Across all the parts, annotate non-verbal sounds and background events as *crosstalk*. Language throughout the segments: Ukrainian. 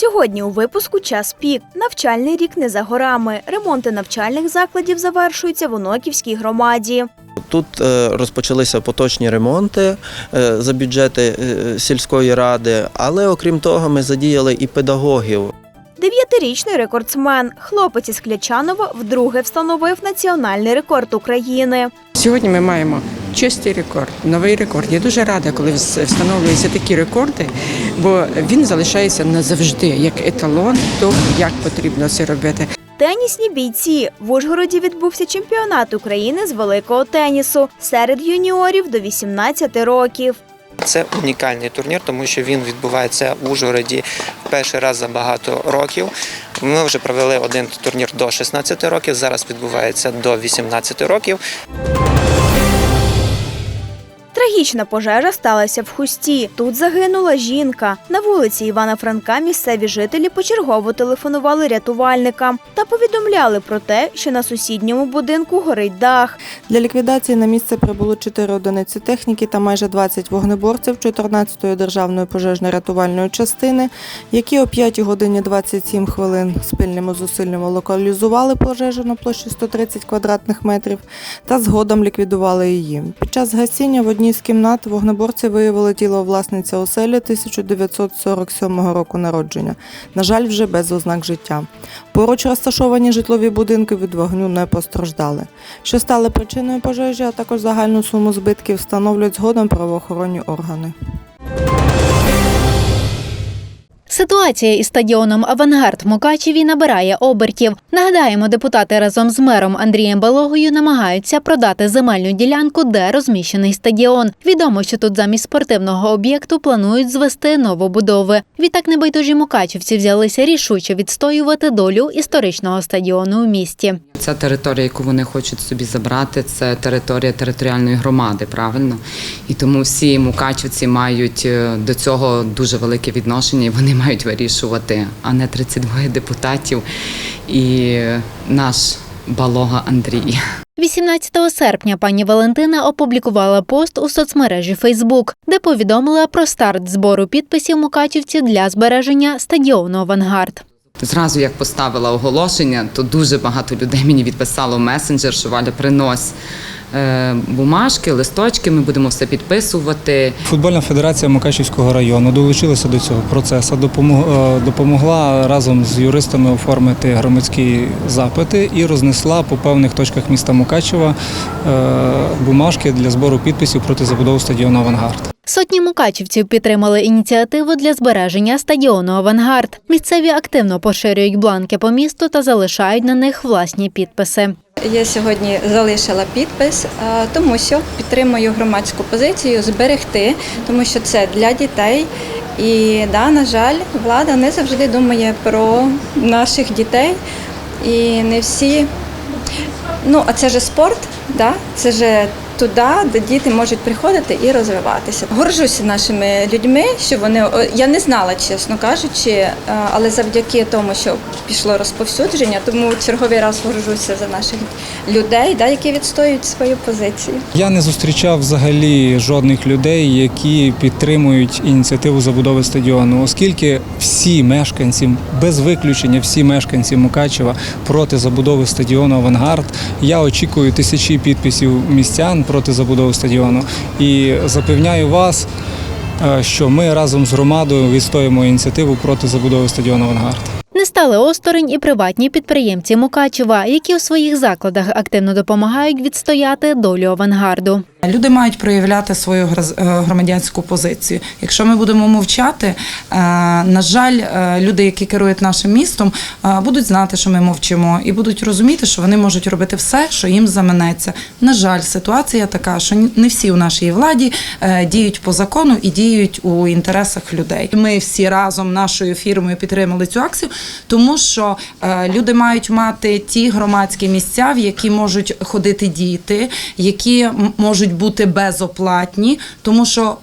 Сьогодні у випуску час пік. Навчальний рік не за горами. Ремонти навчальних закладів завершуються в Оноківській громаді. Тут е, розпочалися поточні ремонти е, за бюджети е, сільської ради, але окрім того, ми задіяли і педагогів. Дев'ятирічний рекордсмен. Хлопець із Клячанова вдруге встановив національний рекорд України. Сьогодні ми маємо чистий рекорд, новий рекорд. Я дуже рада, коли встановлюються такі рекорди, бо він залишається назавжди як еталон того, як потрібно це робити. Тенісні бійці в Ужгороді відбувся чемпіонат України з великого тенісу серед юніорів до 18 років. Це унікальний турнір, тому що він відбувається в Ужгороді перший раз за багато років. Ми вже провели один турнір до 16 років, зараз відбувається до 18 років. Трагічна пожежа сталася в хусті. Тут загинула жінка. На вулиці Івана Франка місцеві жителі почергово телефонували рятувальникам та повідомляли про те, що на сусідньому будинку горить дах. Для ліквідації на місце прибуло 4 одиниці техніки та майже 20 вогнеборців 14-ї державної пожежно-рятувальної частини, які о 5 годині 27 хвилин спільними зусиллями локалізували пожежу на площі 130 квадратних метрів та згодом ліквідували її. Під час гасіння в одній з кімнат вогнеборці виявили тіло власниця оселі 1947 року народження. На жаль, вже без ознак життя. Поруч розташовані житлові будинки від вогню не постраждали. Що стало причиною пожежі, а також загальну суму збитків встановлюють згодом правоохоронні органи. Ситуація із стадіоном Авангард в Мукачеві набирає обертів. Нагадаємо, депутати разом з мером Андрієм Балогою намагаються продати земельну ділянку, де розміщений стадіон. Відомо, що тут замість спортивного об'єкту планують звести новобудови. Відтак небайдужі мукачівці взялися рішуче відстоювати долю історичного стадіону у місті. Ця територія, яку вони хочуть собі забрати, це територія територіальної громади, правильно? І тому всі мукачівці мають е, до цього дуже велике відношення, і вони мають вирішувати, а не 32 депутатів і наш балога Андрій. 18 серпня пані Валентина опублікувала пост у соцмережі Фейсбук, де повідомила про старт збору підписів мукачівців для збереження стадіону Авангард. Зразу як поставила оголошення, то дуже багато людей мені відписало в месенджер, що Валя принось бумажки, листочки, ми будемо все підписувати. Футбольна федерація Мукачівського району долучилася до цього процесу, е, допомогла разом з юристами оформити громадські запити і рознесла по певних точках міста Мукачева е, бумажки для збору підписів проти забудови стадіону Авангард. Сотні мукачівців підтримали ініціативу для збереження стадіону Авангард. Місцеві активно поширюють бланки по місту та залишають на них власні підписи. Я сьогодні залишила підпис, тому що підтримую громадську позицію зберегти, тому що це для дітей. І да, на жаль, влада не завжди думає про наших дітей. І не всі. Ну, а це ж спорт, да? це ж туди, де діти можуть приходити і розвиватися. Горжуся нашими людьми, що вони я не знала, чесно кажучи, е, але завдяки тому, що пішло розповсюдження, тому черговий раз горжуся за наших людей, да, які відстоюють свою позицію. Я не зустрічав взагалі жодних людей, які підтримують ініціативу забудови стадіону, оскільки всі мешканці, без виключення, всі мешканці Мукачева проти забудови стадіону Авангард. Я очікую тисячі підписів містян проти забудови стадіону і запевняю вас, е, що ми разом з громадою відстоїмо ініціативу проти забудови стадіону Авангард. Не стали осторонь і приватні підприємці Мукачева, які у своїх закладах активно допомагають відстояти долю авангарду. Люди мають проявляти свою е, громадянську позицію. Якщо ми будемо мовчати, е, на жаль, е, люди, які керують нашим містом, будуть знати, що ми мовчимо, і будуть розуміти, що вони можуть робити все, що їм заманеться. На жаль, ситуація така, що не всі у нашій владі діють по закону і діють у інтересах людей. Ми всі разом нашою фірмою підтримали цю акцію, тому що люди мають мати ті громадські місця, в які можуть ходити діти, які м- можуть бути безоплатні, тому що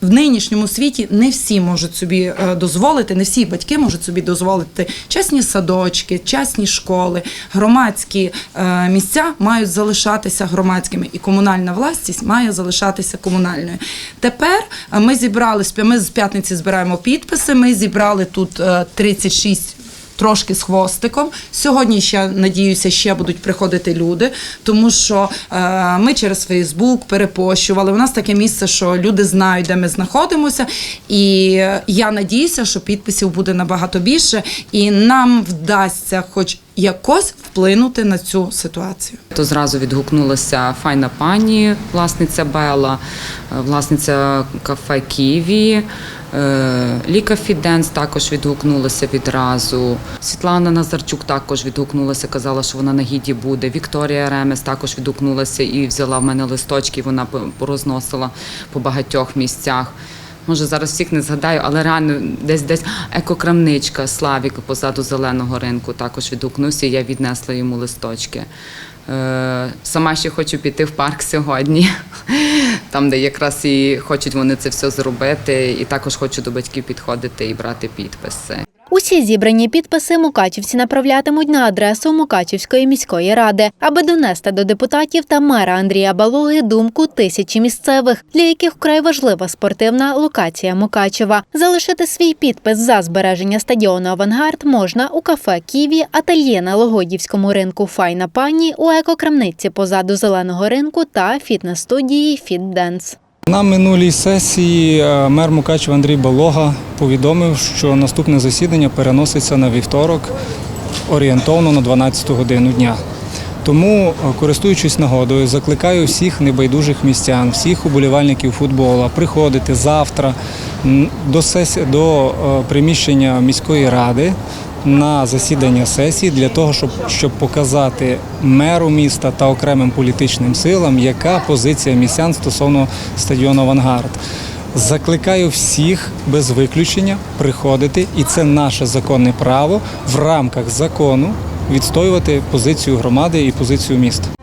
в нинішньому світі не всі можуть собі е, дозволити, не всі батьки можуть собі дозволити частні садочки, частні школи, громадські е, місця мають залишатися громадськими, і комунальна власність має залишатися комунальною. Тепер е, ми зібрали ми з п'ятниці збираємо підписи. Ми зібрали тут е, 36 Трошки з хвостиком. Сьогодні ще надіюся, ще будуть приходити люди, тому що е, ми через Фейсбук перепощували. У нас таке місце, що люди знають, де ми знаходимося. І я надіюся, що підписів буде набагато більше, і нам вдасться, хоч якось вплинути на цю ситуацію. То зразу відгукнулася файна пані, власниця Бела, е, власниця кафе Ківі. Е, Ліка Фіденс також відгукнулася відразу. Світлана Назарчук також відгукнулася, казала, що вона на гіді буде. Вікторія Ремес також відгукнулася і взяла в мене листочки. Вона по- порозносила по багатьох місцях. Може, зараз всіх не згадаю, але реально десь десь екокрамничка Славік позаду зеленого ринку також відгукнувся. і Я віднесла йому листочки. Е, Сама ще хочу піти в парк сьогодні, *laughs* там, де якраз і хочуть вони це все зробити, і також хочу до батьків підходити і брати підписи. Усі зібрані підписи мукачівці направлятимуть на адресу Мукачівської міської ради, аби донести до депутатів та мера Андрія Балоги думку тисячі місцевих, для яких вкрай важлива спортивна локація Мукачева. Залишити свій підпис за збереження стадіону Авангард можна у кафе Ківі, ательє на Логодівському ринку Файна пані, у екокрамниці позаду зеленого ринку та фітнес-студії Фітденс. На минулій сесії е, мер Мукачева Андрій Балога повідомив, що наступне засідання переноситься на вівторок орієнтовно на 12 годину дня. Тому, е, користуючись нагодою, закликаю всіх небайдужих містян, всіх уболівальників футболу приходити завтра до, сесі... до е, приміщення міської ради на засідання сесії для того, щоб, щоб показати меру міста та окремим політичним силам, яка позиція містян стосовно стадіону Авангард. Закликаю всіх без виключення приходити, і це наше законне право в рамках закону відстоювати позицію громади і позицію міста.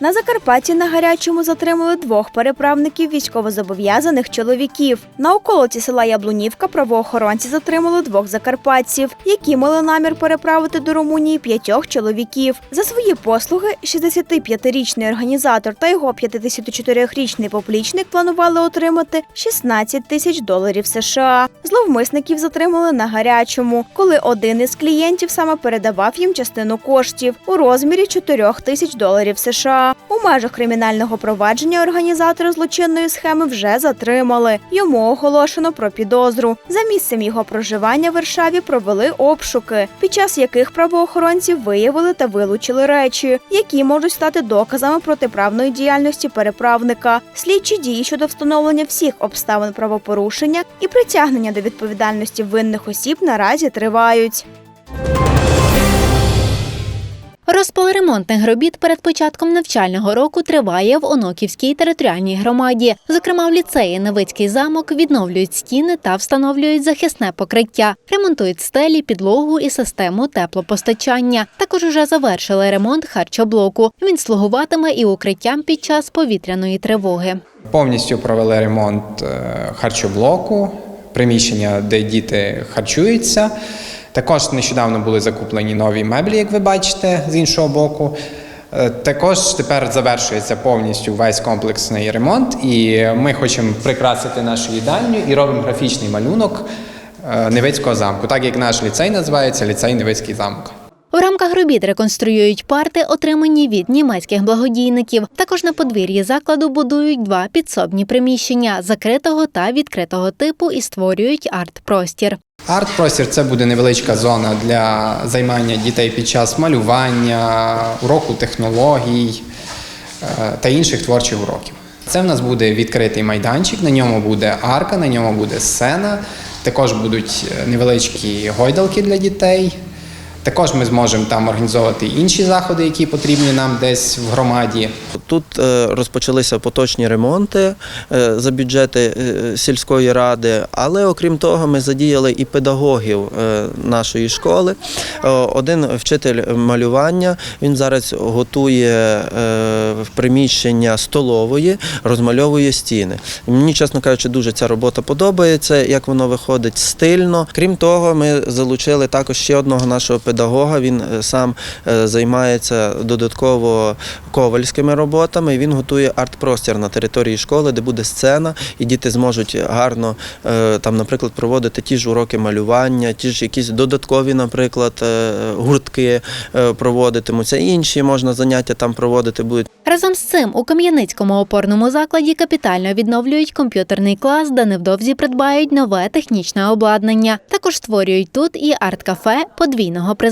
На Закарпатті на гарячому затримали двох переправників військовозобов'язаних чоловіків. На околиці села Яблунівка правоохоронці затримали двох закарпатців, які мали намір переправити до Румунії п'ятьох чоловіків. За свої послуги 65-річний організатор та його 54-річний поплічник планували отримати 16 тисяч доларів США. Зловмисників затримали на гарячому, коли один із клієнтів саме передавав їм частину коштів у розмірі 4 тисяч доларів США. У межах кримінального провадження організатора злочинної схеми вже затримали. Йому оголошено про підозру. За місцем його проживання в Варшаві провели обшуки, під час яких правоохоронці виявили та вилучили речі, які можуть стати доказами протиправної діяльності переправника. Слідчі дії щодо встановлення всіх обставин правопорушення і притягнення до відповідальності винних осіб наразі тривають. Розпал ремонтних робіт перед початком навчального року триває в Оноківській територіальній громаді. Зокрема, в ліцеї Новицький замок відновлюють стіни та встановлюють захисне покриття, ремонтують стелі, підлогу і систему теплопостачання. Також уже завершили ремонт харчоблоку. Він слугуватиме і укриттям під час повітряної тривоги. Повністю провели ремонт е, харчоблоку, приміщення, де діти харчуються. Також нещодавно були закуплені нові меблі, як ви бачите, з іншого боку. Е, Також тепер завершується повністю весь комплексний ремонт, і ми хочемо прикрасити нашу їдальню і робимо графічний малюнок е, Невицького замку, так як наш ліцей називається ліцей Невицький замок. В рамках робіт реконструюють парти, отримані від німецьких благодійників. Також на подвір'ї закладу будують два підсобні приміщення закритого та відкритого типу і створюють арт-простір. Арт-простір це буде невеличка зона для займання дітей під час малювання, уроку технологій е, та інших творчих уроків. Це в нас буде відкритий майданчик, на ньому буде арка, на ньому буде сцена. Також будуть е, невеличкі гойдалки для дітей. Також ми зможемо там організовувати інші заходи, які потрібні нам десь в громаді. Тут е, розпочалися поточні ремонти е, за бюджети е, сільської ради, але окрім того, ми задіяли і педагогів нашої школи. Один вчитель малювання він зараз готує в приміщення столової, розмальовує стіни. Мені, чесно кажучи, дуже ця робота подобається, як воно виходить стильно. Крім того, ми залучили також ще одного нашого педагога. Він е, сам е, займається додатково ковальськими роботами. Він готує арт-простір на території школи, де буде сцена, і діти зможуть гарно е, там, наприклад, проводити ті ж уроки малювання, ті ж якісь додаткові, наприклад, гуртки проводитимуться. Інші можна заняття там проводити будуть. Разом з цим у Кам'яницькому опорному закладі капітально відновлюють комп'ютерний клас, де невдовзі придбають нове технічне обладнання. Також створюють тут і арт-кафе подвійного призначення.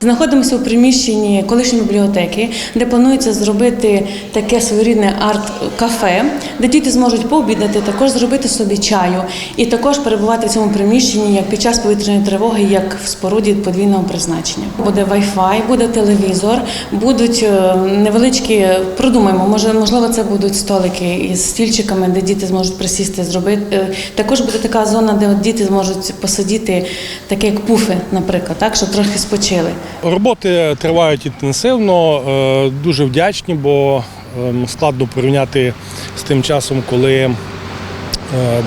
Знаходимося у приміщенні колишньої бібліотеки, де планується зробити таке своєрідне арт-кафе, де діти зможуть пообідати, також зробити собі чаю і також перебувати в цьому приміщенні як під час повітряної тривоги, як в споруді подвійного призначення. Буде Wi-Fi, буде телевізор, будуть е, невеличкі, продумаємо, може, можливо, це будуть столики із стільчиками, де діти зможуть присісти, зробити. Е, Також буде така зона, де діти зможуть посидіти, таке як пуфи, наприклад, так, щоб трохи спочили. Роботи тривають інтенсивно, е, дуже вдячні, бо ем, складно порівняти з тим часом, коли е,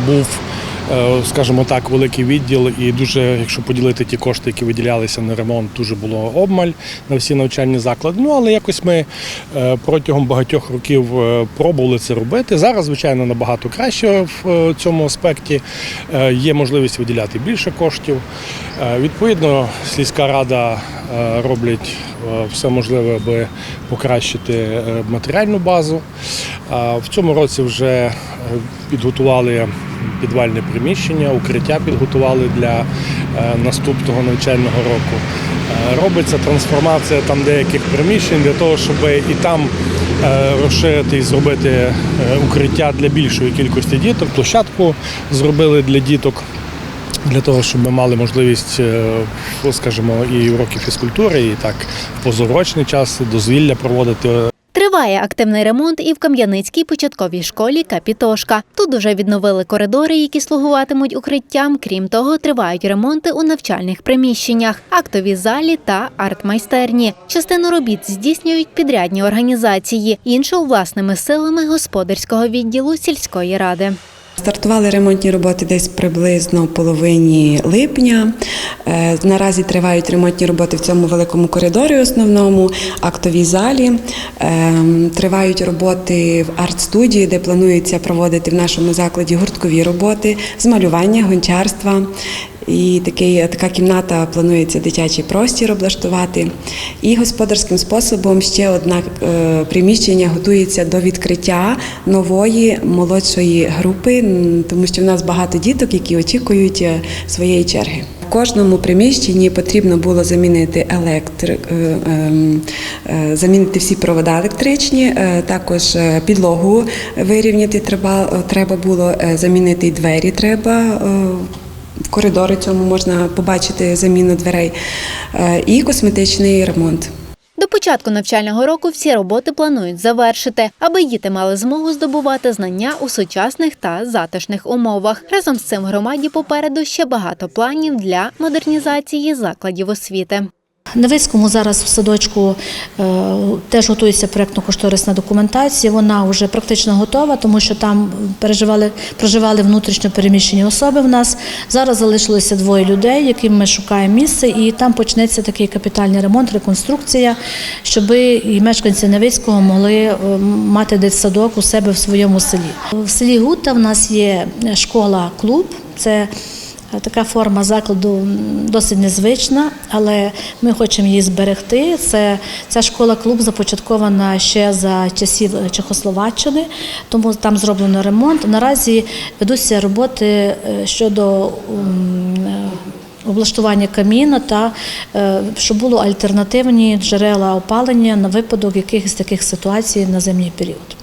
був, скажімо так, великий відділ, і дуже, якщо поділити ті кошти, які виділялися на ремонт, дуже було обмаль на всі навчальні заклади. Ну але якось ми е, протягом багатьох років е, пробували це робити. Зараз, звичайно, набагато краще в е, цьому аспекті. Е, Є можливість виділяти більше коштів. Е, Відповідно, сільська рада е, роблять е, все можливе, аби покращити е, матеріальну базу. В цьому році вже е, підготували підвальне приміщення, укриття підготували для е, наступного навчального року. Е, Робиться трансформація там деяких приміщень для того, щоб і там е, розширити і зробити укриття для більшої кількості діток. Площадку зробили для діток для того, щоб ми мали можливість, ну, скажімо, і уроки фізкультури, і так в час дозвілля проводити. Триває активний ремонт і в Кам'яницькій початковій школі Капітошка. Тут уже відновили коридори, які слугуватимуть укриттям. Крім того, тривають ремонти у навчальних приміщеннях, актовій залі та артмайстерні. Частину робіт здійснюють підрядні організації, іншу власними силами господарського відділу сільської ради. Стартували ремонтні роботи десь приблизно в половині липня. Е, Наразі тривають ремонтні роботи в цьому великому коридорі основному, актовій залі. Е, Тривають роботи в арт-студії, де планується проводити в нашому закладі гурткові роботи з малювання, гончарства. І такий, така кімната планується дитячий простір облаштувати. І господарським способом ще одне е, приміщення готується до відкриття нової молодшої групи, тому що в нас багато діток, які очікують е, своєї черги. В кожному приміщенні потрібно було замінити електри... е, ем, замінити всі провода електричні, також підлогу вирівняти треба, треба було замінити і двері. Треба в коридорі цьому можна побачити заміну дверей е, і косметичний ремонт. До початку навчального року всі роботи планують завершити, аби діти мали змогу здобувати знання у сучасних та затишних умовах. Разом з цим громаді попереду ще багато планів для модернізації закладів освіти. На Виському зараз в садочку е, теж готується проєктно-кошторисна документація. Вона вже практично готова, тому що там переживали, проживали внутрішньо переміщені особи в нас. Зараз залишилося двоє людей, яким ми шукаємо місце, і там почнеться такий капітальний ремонт, реконструкція, щоб і мешканці Невицького могли е, мати дитсадок у себе в своєму селі. В селі Гута в нас є школа-клуб. Це Така форма закладу досить незвична, але ми хочемо її зберегти. Це ця школа-клуб започаткована ще за часів Чехословаччини, тому там зроблено ремонт. Наразі ведуться роботи е, щодо е, облаштування каміна та е, щоб було альтернативні джерела опалення на випадок якихось таких ситуацій на зимній період.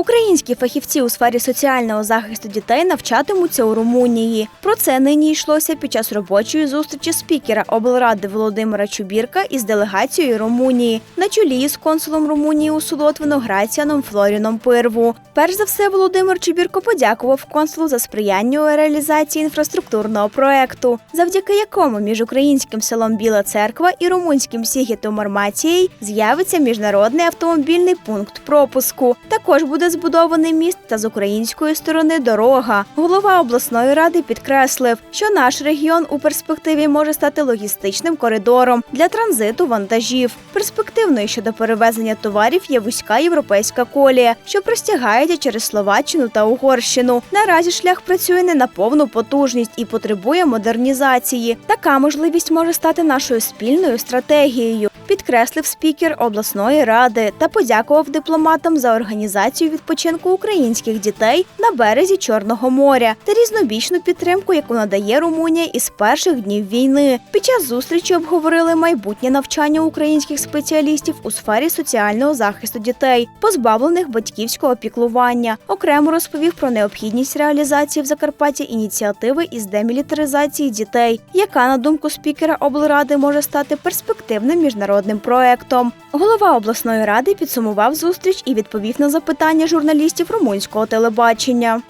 Українські фахівці у сфері соціального захисту дітей навчатимуться у Румунії. Про це нині йшлося під час робочої зустрічі спікера облради Володимира Чубірка із делегацією Румунії на чолі з консулом Румунії у Солотвино Граціаном Флоріном Пирву. Перш за все, Володимир Чубірко подякував консулу за сприяння у реалізації інфраструктурного проекту, завдяки якому між українським селом Біла Церква і румунським Сігітом Мармацією з'явиться міжнародний автомобільний пункт пропуску. Також буде збудований міст та з української сторони дорога. Голова обласної ради підкреслив, що наш регіон у перспективі може стати логістичним коридором для транзиту вантажів. Перспективною щодо перевезення товарів є вузька європейська колія, що простягається через Словаччину та Угорщину. Наразі шлях працює не на повну потужність і потребує модернізації. Така можливість може стати нашою спільною стратегією. Підкреслив спікер обласної ради та подякував дипломатам за організацію відпочинку українських дітей на березі Чорного моря та різнобічну підтримку, яку надає Румунія із перших днів війни. Під час зустрічі обговорили майбутнє навчання українських спеціалістів у сфері соціального захисту дітей, позбавлених батьківського піклування. Окремо розповів про необхідність реалізації в Закарпатті ініціативи із демілітаризації дітей, яка, на думку спікера облради, може стати перспективним міжнародним проектом. Голова обласної ради підсумував зустріч і відповів на запитання журналістів румунського телебачення.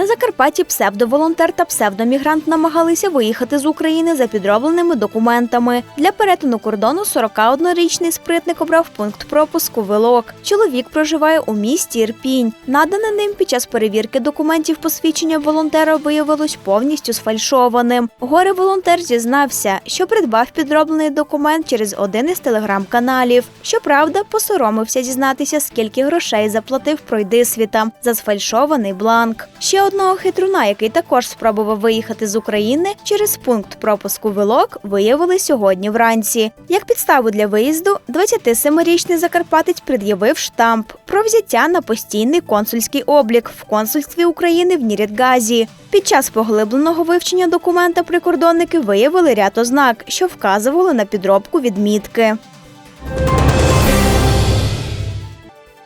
На Закарпатті псевдоволонтер та псевдомігрант намагалися виїхати з України за підробленими документами. Для перетину кордону 41-річний спритник обрав пункт пропуску Вилок. Чоловік проживає у місті Ірпінь. Надане ним під час перевірки документів посвідчення волонтера виявилось повністю сфальшованим. Горе волонтер зізнався, що придбав підроблений документ через один із телеграм-каналів. Щоправда, посоромився дізнатися, скільки грошей заплатив пройдисвітам за сфальшований бланк. Ще одного хитруна, який також спробував виїхати з України через пункт пропуску Вилок, виявили сьогодні вранці. Як підставу для виїзду, 27-річний закарпатець пред'явив штамп про взяття на постійний консульський облік в консульстві України в Нірідгазі. Під час поглибленого вивчення документа прикордонники виявили ряд ознак, що вказували на підробку відмітки.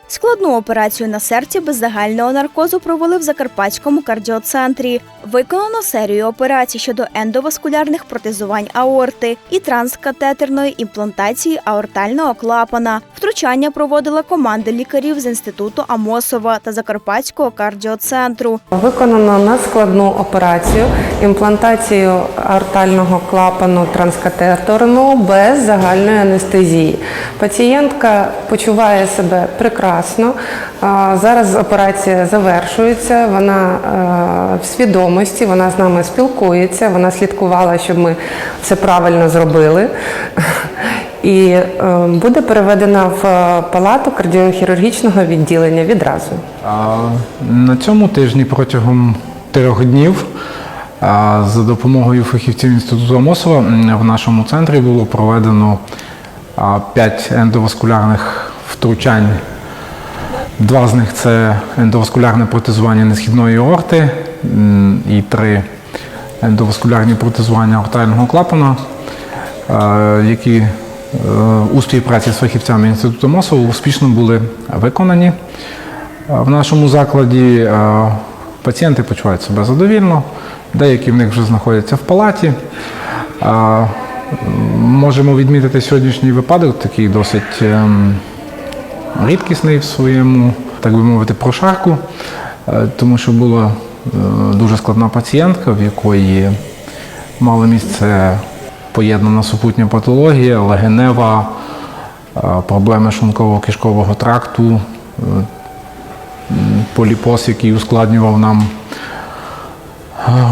Складну операцію на серці без загального наркозу провели в Закарпатському кардіоцентрі. Виконано серію операцій щодо ендоваскулярних протезувань аорти і транскатетерної імплантації аортального клапана. Втручання проводила команда лікарів з інституту Амосова та Закарпатського кардіоцентру. Виконано надскладну операцію імплантацію аортального клапану транскатеторного без загальної анестезії. Пацієнтка почуває себе прекрасно. А, Зараз операція завершується. Вона е, в свідомості, вона з нами спілкується. Вона слідкувала, щоб ми все правильно зробили. І е, буде переведена в е, палату кардіохірургічного відділення відразу. На цьому тижні протягом трьох днів за допомогою фахівців інституту Амосова в нашому центрі було проведено а, п'ять ендоваскулярних втручань. Два з них це ендоваскулярне протезування несхідної аорти і три ендоваскулярні протезування аортального клапана, які е, у співпраці з фахівцями інституту Амосова успішно були виконані. В нашому закладі е, пацієнти почувають себе задовільно, деякі в них вже знаходяться в палаті. Е, Можемо відмітити сьогоднішній випадок, такий досить ем, рідкісний в своєму, так би мовити, прошарку, е, тому що була е, дуже складна пацієнтка, в якої мала місце поєднана супутня патологія, легенева, е, проблеми шлунково-кишкового тракту, поліпоз, який ускладнював нам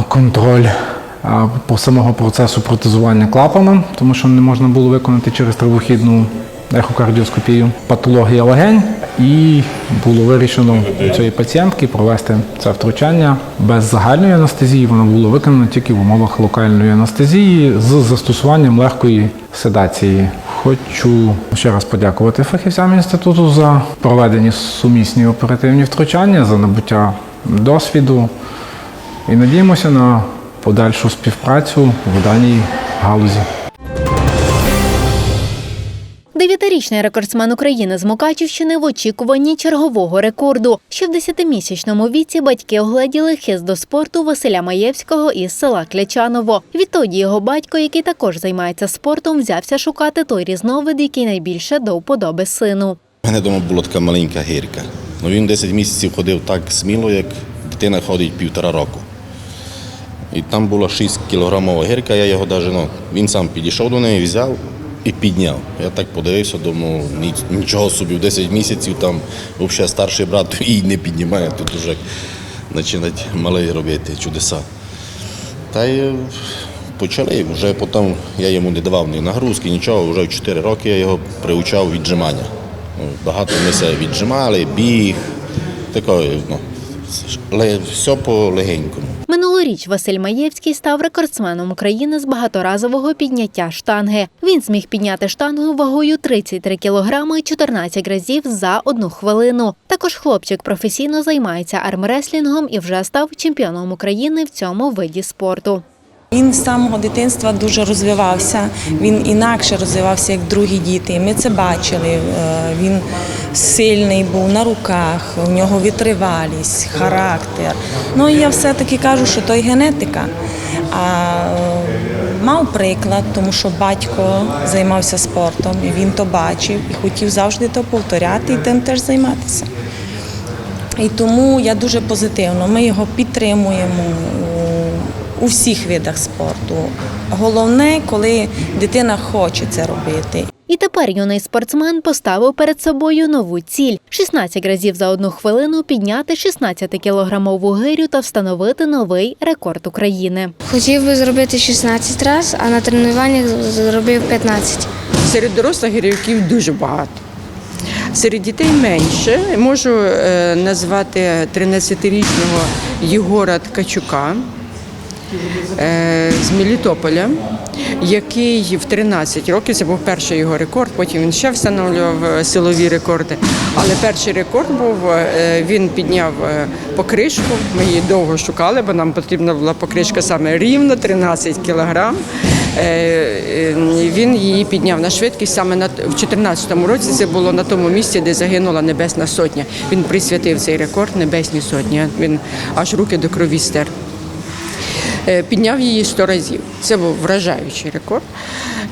контроль по самого процесу протезування клапана, тому що не можна було виконати через тривохідну ехокардіоскопію патологія легень. І було вирішено у цієї пацієнтки провести це втручання без загальної анестезії. Воно було виконано тільки в умовах локальної анестезії з застосуванням легкої седації. Хочу ще раз подякувати фахівцям інституту за проведені сумісні оперативні втручання, за набуття досвіду і надіємося на подальшу співпрацю в даній галузі. Дев'ятирічний рекордсмен України з Мукачівщини в очікуванні чергового рекорду. Ще в десятимісячному віці батьки огледіли хист до спорту Василя Маєвського із села Клячаново. Відтоді його батько, який також займається спортом, взявся шукати той різновид, який найбільше до вподоби сину. У мене вдома була така маленька гірка. Ну, він 10 місяців ходив так сміло, як дитина ходить півтора року. І там була 6 кілограмова гірка, я його навіть, ну, він сам підійшов до неї, взяв і підняв. Я так подивився, думав, нічого собі, в 10 місяців там взагалі старший брат *laughs* її не піднімає, тут вже починають малий робити чудеса. Та й е, почали. Вже потім я йому не давав ні нагрузки, нічого. Вже в 4 роки я його приучав віджимання. Ну, Багато ми себе віджимали, біг, такої, ну, все по легенькому. Минулоріч Василь Маєвський став рекордсменом України з багаторазового підняття штанги. Він зміг підняти штангу вагою 33 кілограми 14 разів за одну хвилину. Також хлопчик професійно займається армреслінгом і вже став чемпіоном України в цьому виді спорту. Він з самого дитинства дуже розвивався. Він інакше розвивався, як другі діти. Ми це бачили. Е, Він сильний був на руках, у нього витривалість, характер. Ну і я все-таки кажу, що то й генетика. А е, мав приклад, тому що батько займався спортом, і він то бачив і хотів завжди то повторяти і тим теж займатися. І тому я дуже позитивно. Ми його підтримуємо у- всіх видах спорту. Головне, коли дитина хоче це робити. І тепер юний спортсмен поставив перед собою нову ціль: 16 разів за одну хвилину підняти 16-кілограмову гирю та встановити новий рекорд України. Хотів би зробити 16 разів, а на тренуваннях зробив 15. Серед дорослих гірівків дуже багато. Серед дітей менше. Можу е, назвати 13-річного Єгора Ткачука з Мелітополя, який в 13 років, це був перший його рекорд, потім він ще встановлював е, силові рекорди. Але перший рекорд був, е, він підняв е, покришку, ми її довго шукали, бо нам потрібна була покришка саме рівно 13 кілограм. Е, е, Він її підняв на швидкість саме в 2014 році. Це було на тому місці, де загинула Небесна Сотня. Він присвятив цей рекорд Небесній Сотні. Він аж руки до крові стер. Е, Підняв її 100 разів. Це був вражаючий рекорд.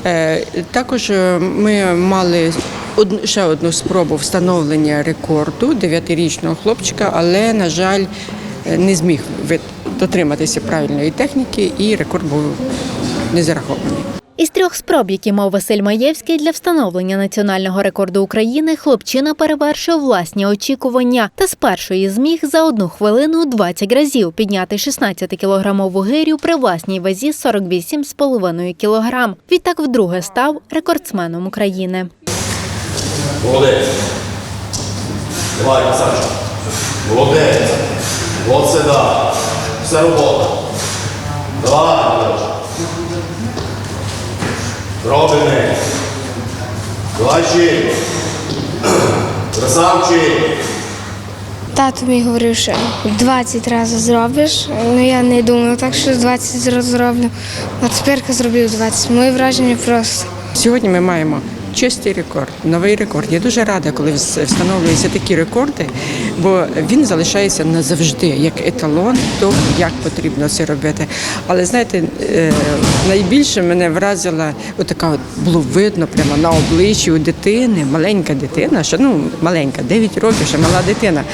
Е, Також е, ми мали ще одну спробу встановлення рекорду 9-річного хлопчика, але, на жаль, не зміг дотриматися правильної техніки, і рекорд був не зарахований. Із трьох спроб, які мав Василь Маєвський для встановлення національного рекорду України, хлопчина перевершив власні очікування та з першої зміг за одну хвилину 20 разів підняти 16-кілограмову гирю при власній вазі 48,5 кілограм. Відтак вдруге став рекордсменом України. Молодець. Давай, Саша. Молодець. От це да. Все робота. Давай, Робимо. Давай. Красавчик. Тато мій говорив, що 20 разів зробиш. Ну я не думав, так що 20 разів зроблю. А тепер зробив 20. Моє враження просто. Сьогодні ми маємо чистий рекорд, новий рекорд. Я дуже рада, коли встановлюються такі рекорди, бо він залишається назавжди як еталон того, як потрібно це робити. Але знаєте, е, найбільше мене вразила отака от було видно прямо на обличчі у дитини, маленька дитина, що ну маленька, 9 років, ще мала дитина.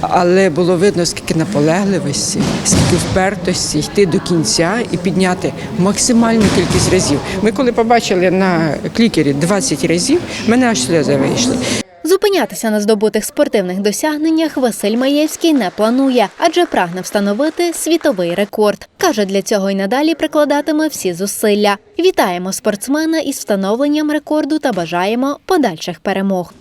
Але було видно, скільки наполегливості, скільки впертості йти до кінця і підняти максимальну кількість разів. Ми коли побачили на клікері 20 разів, в мене аж сльози вийшли. Зупинятися на здобутих спортивних досягненнях Василь Маєвський не планує, адже прагне встановити світовий рекорд. Каже, для цього й надалі прикладатиме всі зусилля. Вітаємо спортсмена із встановленням рекорду та бажаємо подальших перемог.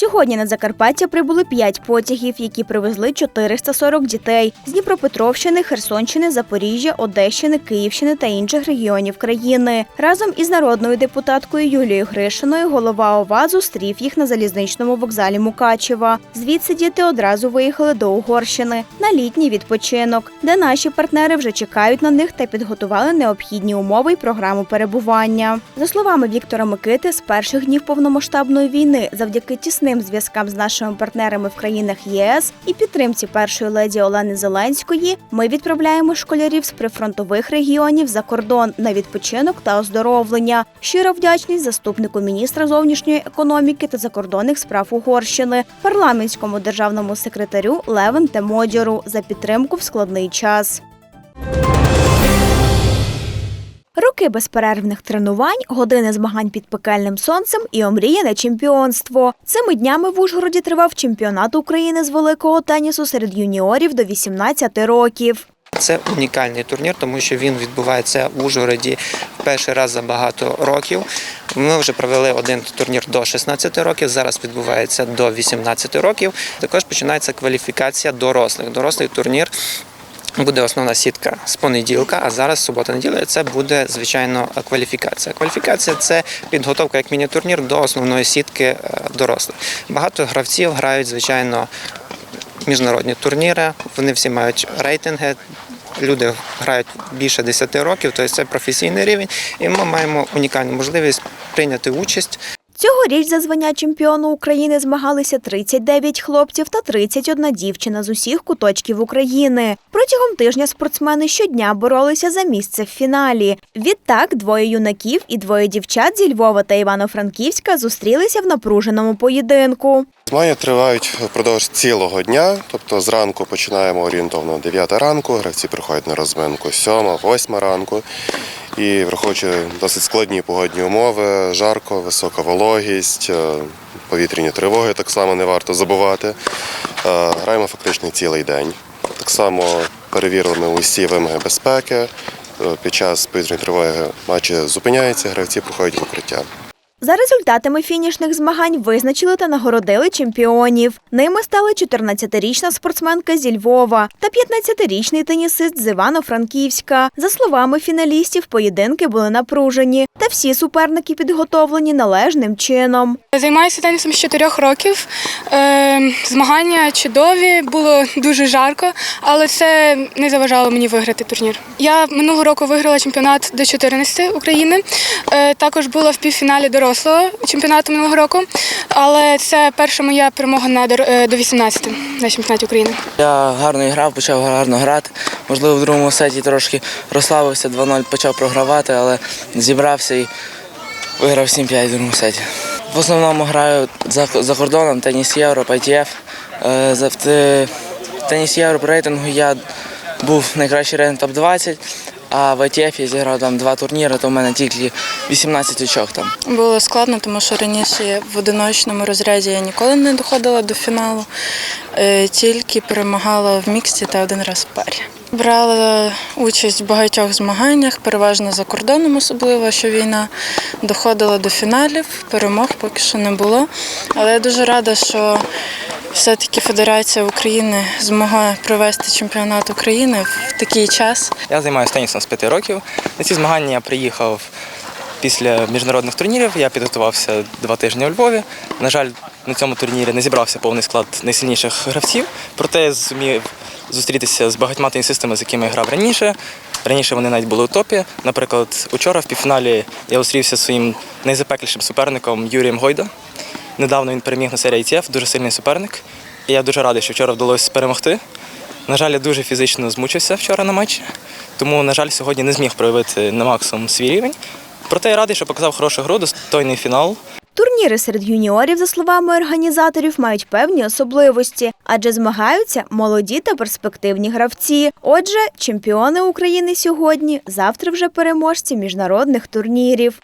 Сьогодні на Закарпаття прибули 5 потягів, які привезли 440 дітей з Дніпропетровщини, Херсонщини, Запоріжжя, Одещини, Київщини та інших регіонів країни. Разом із народною депутаткою Юлією Гришиною голова ОВА зустрів їх на залізничному вокзалі Мукачева. Звідси діти одразу виїхали до Угорщини на літній відпочинок, де наші партнери вже чекають на них та підготували необхідні умови й програму перебування. За словами Віктора Микити, з перших днів повномасштабної війни, завдяки тісним зв'язкам з нашими партнерами в країнах ЄС і підтримці першої леді Олени Зеленської, ми відправляємо школярів з прифронтових регіонів за кордон на відпочинок та оздоровлення. Щиро вдячність заступнику міністра зовнішньої економіки та закордонних справ Угорщини, парламентському державному секретарю Левен Темодіру за підтримку в складний час. Роки безперервних тренувань, години змагань під пекельним сонцем і омріяне чемпіонство. Цими днями в Ужгороді тривав чемпіонат України з великого тенісу серед юніорів до 18 років. Це унікальний турнір, тому що він відбувається в Ужгороді перший раз за багато років. Ми вже провели один турнір до 16 років. Зараз відбувається до 18 років. Також починається кваліфікація дорослих. Дорослий турнір. Буде основна сітка з понеділка, а зараз субота-неділя це буде звичайно кваліфікація. Кваліфікація це підготовка як міні-турнір до основної сітки е, дорослих. Багато гравців грають, звичайно, міжнародні турніри. Вони всі мають рейтинги. Люди грають більше 10 років, тобто це професійний рівень, і ми маємо унікальну можливість прийняти участь Цьогоріч за звання чемпіону України змагалися 39 хлопців та 31 дівчина з усіх куточків України. Протягом тижня спортсмени щодня боролися за місце в фіналі. Відтак двоє юнаків і двоє дівчат зі Львова та Івано-Франківська зустрілися в напруженому поєдинку. Змагання тривають впродовж цілого дня, тобто зранку починаємо орієнтовно 9 ранку, гравці приходять на розминку 7, 8 ранку. І враховуючи досить складні погодні умови, жарко, висока вологість, е, повітряні тривоги так само не варто забувати. Е, Граємо фактично цілий день. Так само перевірили усі вимоги безпеки. Е, Під час повітряної тривоги матчі зупиняються, гравці проходять в укриття. За результатами фінішних змагань визначили та нагородили чемпіонів. Ними стали 14-річна спортсменка зі Львова та 15-річний тенісист з Івано-Франківська. За словами фіналістів, поєдинки були напружені, та всі суперники підготовлені належним чином. Займаюся тенісом з 4 років. Е, Змагання чудові, було дуже жарко, але це не заважало мені виграти турнір. Я минулого року виграла чемпіонат до 14 України. Е, Також була в півфіналі дорослого чемпіонату минулого року, але це перша моя перемога на е, до 18 на чемпіонаті України. Я гарно грав, почав гарно грати. Можливо, в другому сеті трошки розслабився, 2-0 почав програвати, але зібрався і виграв 7-5 в другому сеті. В основному граю за, за кордоном, теніс Євро, ITF. Е, в теніс Євро по рейтингу я був найкращий рейтинг топ-20, а в ITF я зіграв там два турніри, то в мене тільки 18 очок там. Було складно, тому що раніше в одиночному розряді я ніколи не доходила до фіналу, е, тільки перемагала в міксі та один раз в парі. Брала участь в багатьох змаганнях, переважно за кордоном, особливо що війна доходила до фіналів. Перемог поки що не було. Але я дуже рада, що все-таки Федерація України змогла провести чемпіонат України в такий час. Я займаюся тенісом з п'яти років. На ці змагання я приїхав після міжнародних турнірів. Я підготувався два тижні у Львові. На жаль, на цьому турнірі не зібрався повний склад найсильніших гравців, проте я зумів зустрітися з багатьма тенісистами, з якими я грав раніше. Раніше вони навіть були у топі. Наприклад, учора в півфіналі я зустрівся зі своїм найзапеклішим суперником Юрієм Гойда. Недавно він переміг на серії ITF, дуже сильний суперник. І я дуже радий, що вчора вдалося перемогти. На жаль, я дуже фізично змучився вчора на матчі, тому, на жаль, сьогодні не зміг проявити на максимум свій рівень. Проте я радий, що показав хорошу гру, достойний фінал. Турніри серед юніорів, за словами організаторів, мають певні особливості, адже змагаються молоді та перспективні гравці. Отже, чемпіони України сьогодні, завтра вже переможці міжнародних турнірів.